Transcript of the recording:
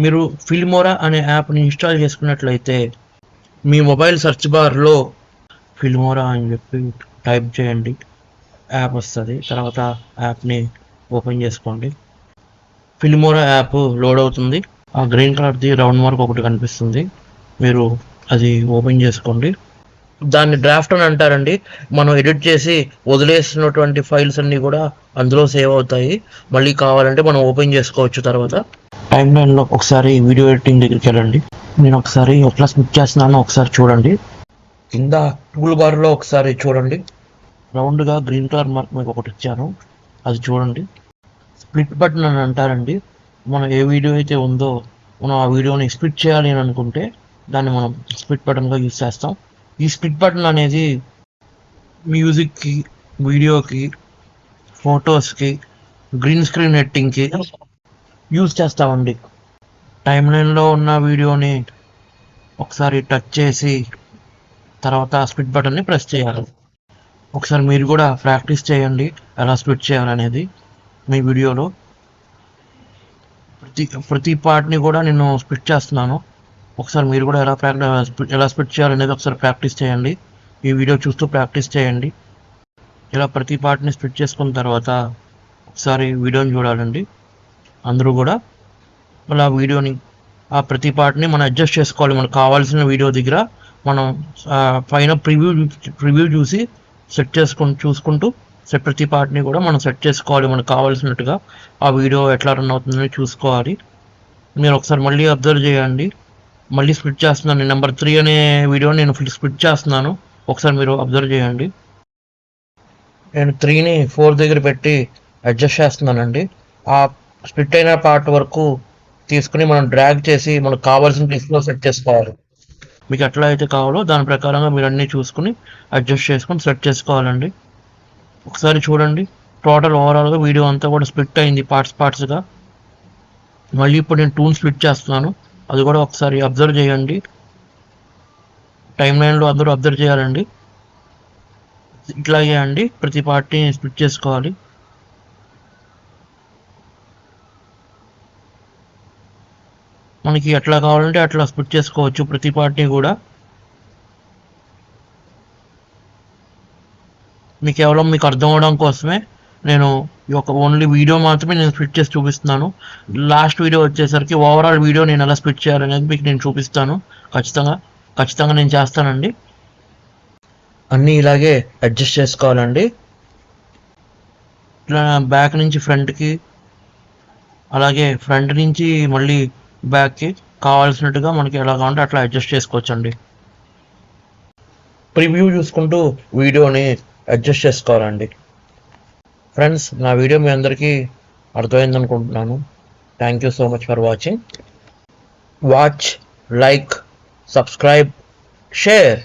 మీరు ఫిల్మోరా అనే యాప్ని ఇన్స్టాల్ చేసుకున్నట్లయితే మీ మొబైల్ సెర్చ్ బార్లో ఫిల్మోరా అని చెప్పి టైప్ చేయండి. యాప్ వస్తుంది. తర్వాత యాప్ని ఓపెన్ చేసుకోండి. ఫిల్మోరా యాప్ లోడ్ అవుతుంది. ఆ గ్రీన్ కలర్ది రౌండ్ మార్క్ ఒకటి కనిపిస్తుంది. మీరు అది ఓపెన్ చేసుకోండి. దాన్ని డ్రాఫ్ట్ అని అంటారండి. మనం ఎడిట్ చేసి వదిలేసినటువంటి ఫైల్స్ అన్నీ కూడా అందులో సేవ్ అవుతాయి. మళ్ళీ కావాలంటే మనం ఓపెన్ చేసుకోవచ్చు తర్వాత. టైం లైన్లో ఒకసారి వీడియో ఎడిటింగ్ దగ్గరికి వెళ్ళండి. నేను ఒకసారి ఎట్లా స్మిట్ చేస్తున్నానో ఒకసారి చూడండి. కింద టూల్ బార్లో ఒకసారి చూడండి. రౌండ్గా గ్రీన్ కలర్ మార్క్ మీకు ఒకటి ఇచ్చాను. అది చూడండి. స్ప్లిట్ బటన్ అని అంటారండి. మనం ఏ వీడియో అయితే ఉందో మనం ఆ వీడియోని స్ప్లిట్ చేయాలి అని అనుకుంటే దాన్ని మనం స్ప్లిట్ బటన్గా యూస్ చేస్తాం. ఈ స్ప్లిట్ బటన్ అనేది మ్యూజిక్కి వీడియోకి ఫొటోస్కి గ్రీన్ స్క్రీన్ ఎట్టింగ్కి యూజ్ చేస్తామండి. టైం లైన్లో ఉన్న వీడియోని ఒకసారి టచ్ చేసి తర్వాత స్ప్లిట్ బటన్ని ప్రెస్ చేయాలి. ఒకసారి మీరు కూడా ప్రాక్టీస్ చేయండి ఎలా స్ప్లిట్ చేయాలనేది మీ వీడియోలో. ప్రతి ప్రతి పార్ట్ని కూడా నేను స్ప్లిట్ చేస్తున్నాను. ఒకసారి మీరు కూడా ఎలా ప్రాక్టీస్ ఎలా స్ప్లిట్ చేయాలనేది ఒకసారి ప్రాక్టీస్ చేయండి. ఈ వీడియో చూస్తూ ప్రాక్టీస్ చేయండి. ఇలా ప్రతి పార్ట్ని స్ప్లిట్ చేసుకున్న తర్వాత ఒకసారి వీడియోని చూడాలండి. అందరూ కూడా మళ్ళీ ఆ వీడియోని ఆ ప్రతి పార్ట్ని మనం అడ్జస్ట్ చేసుకోవాలి. మనకు కావాల్సిన వీడియో దగ్గర మనం పైన ప్రివ్యూ ప్రివ్యూ చూసి సెట్ చేసుకుని చూసుకుంటూ సెట్ ప్రతి పార్ట్ని కూడా మనం సెట్ చేసుకోవాలి. మనకు కావాల్సినట్టుగా ఆ వీడియో ఎట్లా రన్ అవుతుందని చూసుకోవాలి. మీరు ఒకసారి మళ్ళీ అబ్జర్వ్ చేయండి. మళ్ళీ స్ప్లిట్ చేస్తున్నాను. నెంబర్ త్రీ అనే వీడియో నేను స్ప్లిట్ చేస్తున్నాను. ఒకసారి మీరు అబ్జర్వ్ చేయండి. నేను త్రీని ఫోర్ దగ్గర పెట్టి అడ్జస్ట్ చేస్తున్నానండి. ఆ స్ప్లిట్ అయిన పార్ట్ వరకు తీసుకుని మనం డ్రాగ్ చేసి మనకు కావాల్సిన ప్లేస్లో సెట్ చేసుకోవాలి. మీకు ఎట్లా అయితే కావాలో దాని ప్రకారంగా మీరు అన్నీ చూసుకుని అడ్జస్ట్ చేసుకొని సెట్ చేసుకోవాలండి. ఒకసారి చూడండి. టోటల్ ఓవరాల్గా వీడియో అంతా కూడా స్ప్లిట్ అయింది పార్ట్స్ పార్ట్స్గా మళ్ళీ ఇప్పుడు నేను టూన్ స్ప్లిట్ చేస్తున్నాను. అది కూడా ఒకసారి అబ్జర్వ్ చేయండి. టైం లైన్లో అందరూ అబ్జర్వ్ చేయాలండి. ఇట్లాగే అండి ప్రతి పార్టీని స్ప్లిట్ చేసుకోవాలి. మనకి ఎట్లా కావాలంటే అట్లా స్ప్లిట్ చేసుకోవచ్చు ప్రతి పార్టీ కూడా. మీకు కేవలం మీకు అర్థం అవడం కోసమే నేను ఈ యొక్క ఓన్లీ వీడియో మాత్రమే నేను స్ప్లిట్ చేసి చూపిస్తున్నాను. లాస్ట్ వీడియో వచ్చేసరికి ఓవరాల్ వీడియో నేను ఎలా స్ప్లిట్ చేయాలనేది మీకు నేను చూపిస్తాను. ఖచ్చితంగా ఖచ్చితంగా నేను చేస్తానండి. అన్నీ ఇలాగే అడ్జస్ట్ చేసుకోవాలండి. ఇట్లా బ్యాక్ నుంచి ఫ్రంట్కి అలాగే ఫ్రంట్ నుంచి మళ్ళీ బ్యాక్కి కావాల్సినట్టుగా మనకి ఎలా కావాలంటే అట్లా అడ్జస్ట్ చేసుకోవచ్చండి. ప్రివ్యూ చూసుకుంటూ వీడియోని అడ్జస్ట్ చేసుకోవాలండి. ఫ్రెండ్స్ నా వీడియో మీ అందరికీ అర్థమైంది అనుకుంటున్నాను thank you so much for watching watch like subscribe share